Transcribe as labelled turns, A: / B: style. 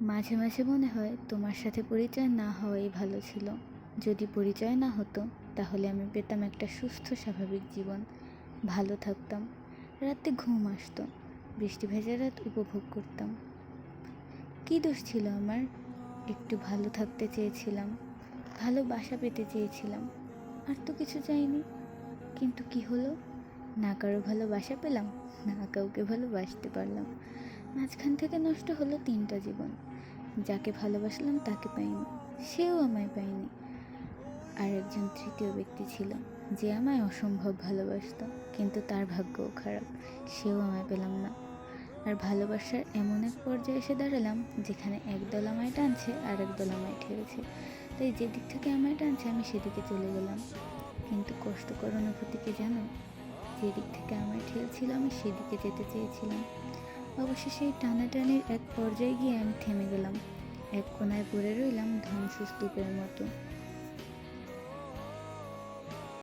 A: মাঝে মাঝে মনে হয় তোমার সাথে পরিচয় না হওয়াই ভালো ছিল। যদি পরিচয় না হতো, তাহলে আমি পেতাম একটা সুস্থ, স্বাভাবিক জীবন। ভালো থাকতাম। রাতে ঘুম আসতো। বৃষ্টি ভেজা রাত উপভোগ করতাম। কী দোষ ছিল আমার? একটু ভালো থাকতে চেয়েছিলাম। ভালো বাসা পেতে চেয়েছিলাম। আর তো কিছু চাইনি। কিন্তু কি হলো? না কারও ভালোবাসা পেলাম, না কাউকে ভালোবাসতে পারলাম। মাঝখান থেকে নষ্ট হলো তিনটা জীবন। যাকে ভালোবাসলাম তাকে পাইনি। সেও আমায় পায়নি। আর একজন তৃতীয় ব্যক্তি ছিল, যে আমায় অসম্ভব ভালোবাসত, কিন্তু তার ভাগ্যও খারাপ। সেও আমায় পেলাম না। আর ভালোবাসার এমন এক পর্যায়ে এসে দাঁড়ালাম, যেখানে একদল আমায় টানছে আর একদল আমায় ঠেলছে। তাই যেদিক থেকে আমায় টানছে, আমি সেদিকে চলে গেলাম। কিন্তু কষ্টকর অনুভূতি কি জানো? যেদিক থেকে আমায় ঠেলছিল, আমি সেদিকে যেতে চেয়েছিলাম। অবশেষে এই টানাটানির এক পর্যায়ে গিয়ে আমি থেমে গেলাম। এক কোনায় পড়ে রইলাম ধ্বংসস্তূপের মতো।